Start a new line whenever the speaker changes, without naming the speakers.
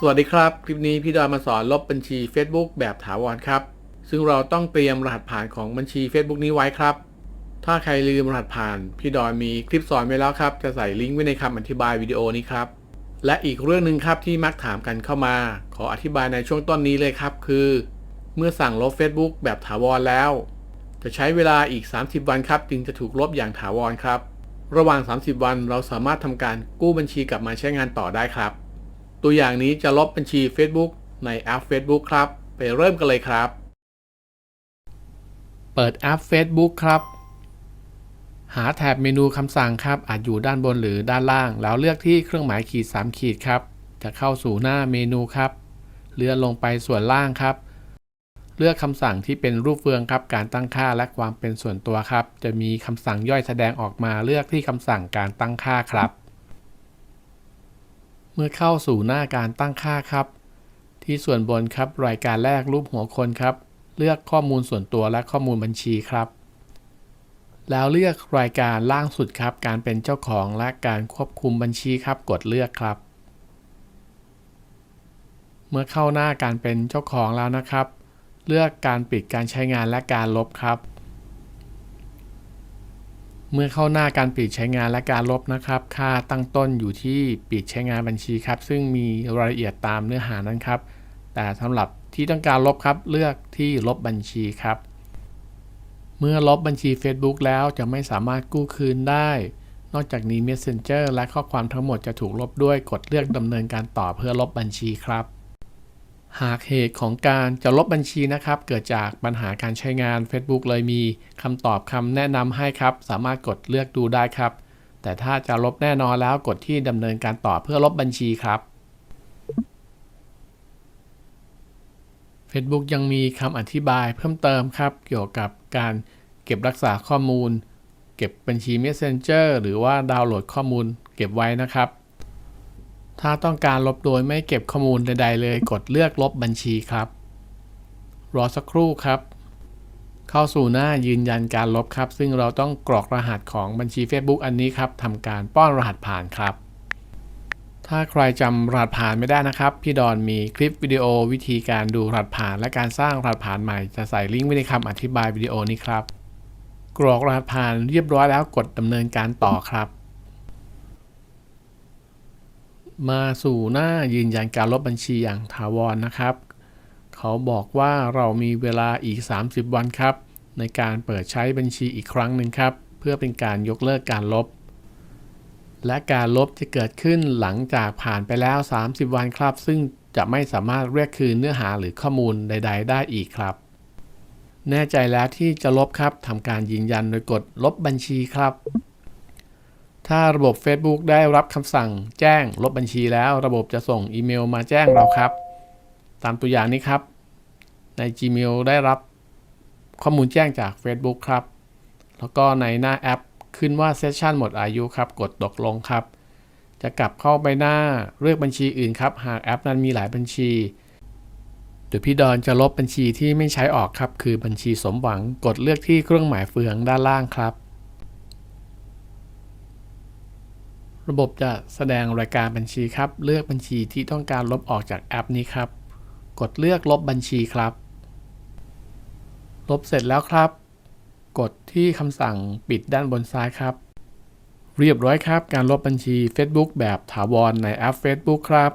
สวัสดีครับ คลิปนี้พี่ดอยมาสอนลบบัญชี Facebook แบบถาวรครับ ซึ่งเราต้องเตรียมรหัสผ่านของบัญชี Facebook นี้ไว้ครับ ถ้าใครลืมรหัสผ่าน พี่ดอยมีคลิปสอนไว้แล้วครับ จะใส่ลิงก์ไว้ในคำอธิบายวิดีโอนี้ครับ และอีกเรื่องหนึ่งครับที่มักถามกันเข้ามา ขออธิบายในช่วงต้นนี้เลยครับ คือ เมื่อสั่งลบ Facebook แบบถาวรแล้ว จะใช้เวลาอีก 30 วันครับจึงจะถูกลบอย่างถาวรครับ ระหว่าง 30 วันเราสามารถทำการกู้บัญชีกลับมาใช้งานต่อได้ครับ ตัวอย่างนี้จะลบบัญชี Facebook ในแอป Facebook ครับ ไปเริ่มกันเลยครับ เปิดแอป Facebook ครับ หาแถบเมนูคำสั่งครับ อาจอยู่ด้านบนหรือด้านล่าง แล้วเลือกที่เครื่องหมายขีด 3 ขีดครับ จะเข้าสู่หน้าเมนูครับ เลื่อนลงไปส่วนล่างครับ เลือกคำสั่งที่เป็นรูปเฟืองครับ การตั้งค่าและความเป็นส่วนตัวครับ จะมีคำสั่งย่อยแสดงออกมาเลือกที่คำสั่งการตั้งค่าครับ มื่อเข้าสู่หน้าการตั้งค่าครับ ที่ส่วนบนครับ รายการแรกรูปหัวคนครับ เลือกข้อมูลส่วนตัวและข้อมูลบัญชีครับ แล้วเลือกรายการล่างสุดครับ การเป็นเจ้าของและการควบคุมบัญชีครับ กดเลือกครับ เมื่อเข้าหน้าการเป็นเจ้าของแล้วนะครับ เลือกการปิดการใช้งานและการลบครับ เมื่อเข้าหน้าการปิดใช้งานและการลบนะครับ ค่าตั้งต้นอยู่ที่ปิดใช้งานบัญชีครับ ซึ่งมีรายละเอียดตามเนื้อหานั้นครับ แต่สำหรับที่ต้องการลบครับ เลือกที่ลบบัญชีครับ เมื่อลบบัญชี Facebook แล้วจะไม่สามารถกู้คืนได้ นอกจากนี้ Messenger และข้อความทั้งหมดจะถูกลบด้วยกดเลือกดำเนินการต่อเพื่อลบบัญชีครับ หากเหตุของการจะลบบัญชีนะครับ เกิดจากปัญหาการใช้งาน Facebook เลยมีคำตอบคำแนะนำให้ครับ สามารถกดเลือกดูได้ครับ แต่ถ้าจะลบแน่นอนแล้วกดที่ดำเนินการต่อเพื่อลบบัญชีครับ Facebook ยังมีคำอธิบายเพิ่มเติมครับ เกี่ยวกับการเก็บรักษาข้อมูล เก็บบัญชี Messenger หรือว่าดาวน์โหลดข้อมูล เก็บไว้นะครับ ถ้าต้องการลบโดยไม่เก็บข้อมูลใด ๆ เลยกดเลือกลบบัญชีครับ รอสักครู่ครับ เข้าสู่หน้ายืนยันการลบครับ ซึ่งเราต้องกรอกรหัสของบัญชี Facebook อันนี้ครับทำการป้อนรหัสผ่านครับ ถ้าใครจำรหัสผ่านไม่ได้นะครับ พี่ดอนมีคลิปวิดีโอวิธีการดูรหัสผ่าน และการสร้างรหัสผ่านใหม่จะใส่ลิงก์ไว้ในคำอธิบายวิดีโอนี้ครับ กรอกรหัสผ่านเรียบร้อยแล้วกดดำเนินการต่อครับ มาสู่หน้ายืนยันการลบบัญชีอย่างถาวรนะครับ เขาบอกว่าเรามีเวลาอีก 30 วันครับ ในการเปิดใช้บัญชีอีกครั้งหนึ่งครับ เพื่อเป็นการยกเลิกการลบ และการลบจะเกิดขึ้นหลังจากผ่านไปแล้ว 30 วันครับ ซึ่งจะไม่สามารถเรียกคืนเนื้อหาหรือข้อมูลใด ๆ ได้อีกครับ แน่ใจแล้วที่จะลบครับทำการยืนยันโดยกดลบบัญชีครับ ถ้าระบบ Facebook ได้รับคำสั่งแจ้งลบบัญชีแล้ว ระบบจะส่งอีเมลมาแจ้งเราครับ ตามตัวอย่างนี้ครับ ใน Gmail ได้รับข้อมูลแจ้งจาก Facebook ครับ แล้วก็ในหน้าแอปขึ้นว่าเซสชันหมดอายุครับ กดตกลงครับ จะกลับเข้าไปหน้าเลือกบัญชีอื่นครับ หากแอปนั้นมีหลายบัญชีโดยพี่ดอนจะลบบัญชีที่ไม่ใช้ออกครับ คือบัญชีสมหวัง กดเลือกที่เครื่องหมายเฟืองด้านล่างครับ ระบบจะแสดงรายการบัญชีครับ เลือกบัญชีที่ต้องการลบออกจากแอปนี้ครับ กดเลือกลบบัญชีครับ ลบเสร็จแล้วครับ กดที่คำสั่งปิดด้านบนซ้ายครับ เรียบร้อยครับ การลบบัญชี Facebook แบบถาวรในแอป Facebook ครับ